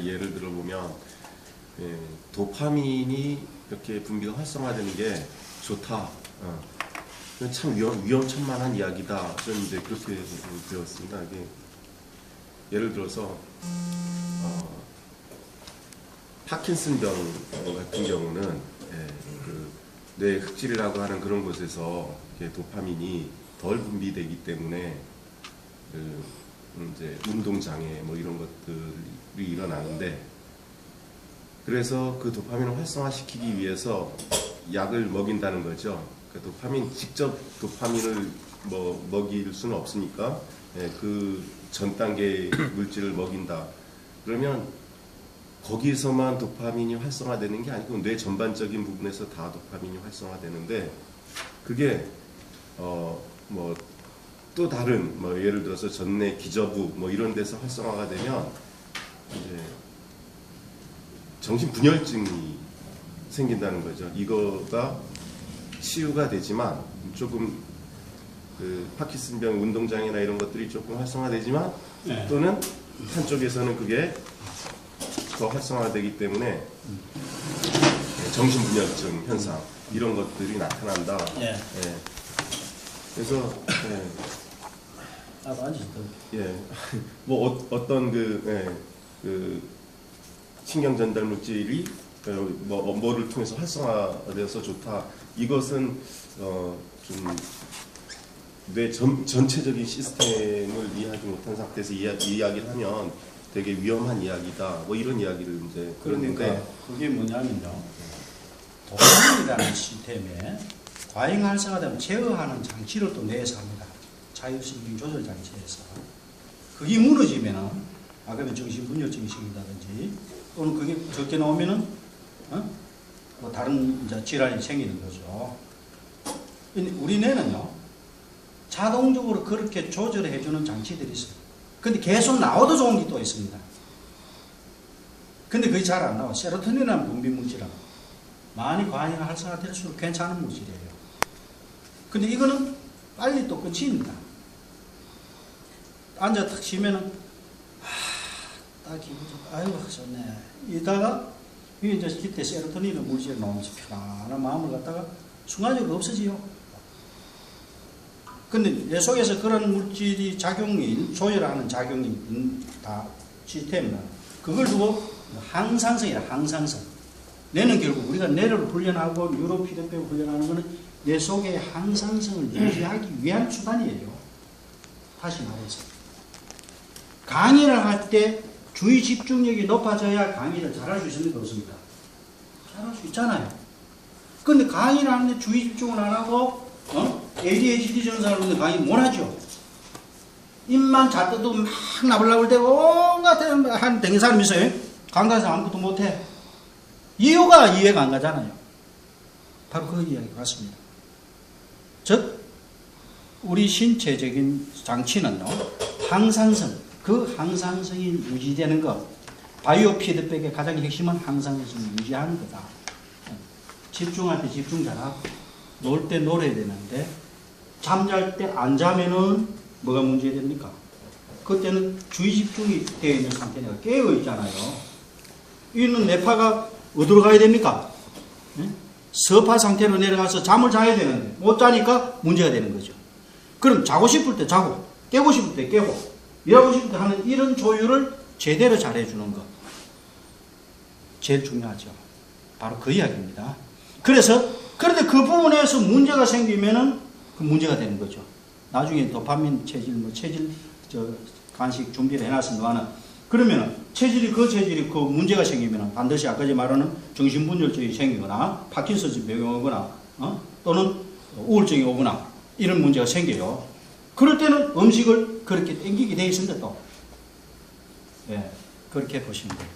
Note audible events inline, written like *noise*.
예, 예를 들어 보면 예, 도파민이 이렇게 분비가 활성화되는 게 좋다. 어. 참 위험, 위험천만한 이야기다. 저는 이제 그렇게 배웠습니다. 이게 예를 들어서 어, 파킨슨병 같은 경우는 예, 그 뇌 흑질이라고 하는 그런 곳에서 도파민이 덜 분비되기 때문에 그 이제 운동 장애 뭐 이런 것들이 일어나는데 그래서 그 도파민을 활성화시키기 위해서 약을 먹인다는 거죠. 그 도파민 직접 도파민을 뭐 먹일 수는 없으니까 예, 그전 단계 *clears throat* 물질을 먹인다. 그러면 거기서만 도파민이 활성화되는 게 아니고 뇌 전반적인 부분에서 다 도파민이 활성화되는데 그게 어 뭐 또 다른 뭐 예를 들어서 전내 기저부 뭐 이런 데서 활성화가 되면 이제 정신 분열증이 생긴다는 거죠. 이거가 치유가 되지만 조금 그 파키슨병 운동장애나 이런 것들이 조금 활성화되지만 네. 또는 한쪽에서는 그게 더 활성화되기 때문에 정신분열증 현상 이런 것들이 나타난다. 예. 예. 그래서 예, 나도 앉아서 예. *laughs* 뭐 어, 어떤 그, 예, 그 신경 전달 물질이 어, 뭐 뭐를 통해서 활성화되어서 좋다. 이것은 어 좀 뇌 전체적인 시스템을 이해하지 못한 상태에서 이야, 이야기를 하면 되게 위험한 이야기다. 뭐 이런 이야기를 이제 그러니까 그러는데 그게 뭐냐면요. 도파민이라는 시스템에 과잉 활성화되면 제어하는 장치를 또 내에서 합니다. 자율신경 조절 장치에서. 그게 무너지면은 아까 그 정신분열증이 생긴다든지 또는 그게 적게 나오면은 어? 뭐 다른 이제 질환이 생기는 거죠. 이- 우리 뇌는요 자동적으로 그렇게 조절해 주는 장치들이 있어요. 근데 계속 나와도 좋은 게 또 있습니다. 근데 그게 잘 안 나와. 세로토닌이라는 분비 물질은 많이 과잉 활성화될수록 괜찮은 물질이에요. 근데 이거는 빨리 또 끝입니다. 앉아 탁 쉬면은 아, 딱 기분 좋고 아이고 좋네. 이다가 이게 이제 그때 세로토닌의 물질이 나오면서 편안한 마음을 갖다가 순간적으로 없어지요. 근데 내 속에서 그런 물질이 작용이 조절하는 작용이 다 시스템은 그걸 두고 항상성이라 항상성. 뇌는 결국 우리가 뇌를 훈련하고 뉴로 피드백을 훈련하는 것은 내 속의 항상성을 유지하기 위한 수단이에요. 다시 말해서 강의를 할 때 주의 집중력이 높아져야 강의를 잘할 수 있습니까? 없습니까? 잘할 수 있잖아요. 근데 강의를 하는데 주의 집중을 안 하고 어? ADHD 갖는 강의 못 하죠. 입만 잣떠도 막 나불나불 대고 온갖 한 댕긴 사람이 있어요. 강단에서 아무것도 못 해. 이유가 이해가 안 가잖아요. 바로 그 이야기 같습니다. 즉 우리 신체적인 장치는요 항상성 그 항상성이 유지되는 것 바이오 피드백의 가장 핵심은 항상성을 유지하는 거다. 집중할 때 집중 잘하고 놀 때 놀아야 되는데 잠잘 때 안 자면은 뭐가 문제 됩니까? 그때는 주의 집중이 되어 있는 상태니까 깨어 있잖아요. 이는 뇌파가 어디로 가야 됩니까? 예? 서파 상태로 내려가서 잠을 자야 되는데 못 자니까 문제가 되는 거죠. 그럼 자고 싶을 때 자고 깨고 싶을 때 깨고 때 하는 이런 조율을 제대로 잘해주는 것 제일 중요하죠. 바로 그 이야기입니다. 그래서 그런데 그 부분에서 문제가 생기면은 그 문제가 되는 거죠. 나중에 도파민 체질 뭐 체질 저 간식 준비를 해놨으면은 그러면은 체질이 그 체질이 그 문제가 생기면은 반드시 아까 제 말하는 정신분열증이 생기거나 파킨슨스 병이 오거나 어? 또는 우울증이 오거나 이런 문제가 생겨요. 그럴 때는 음식을 그렇게 땡기게 돼 있습니다 또. 예, 그렇게 보시면 돼요.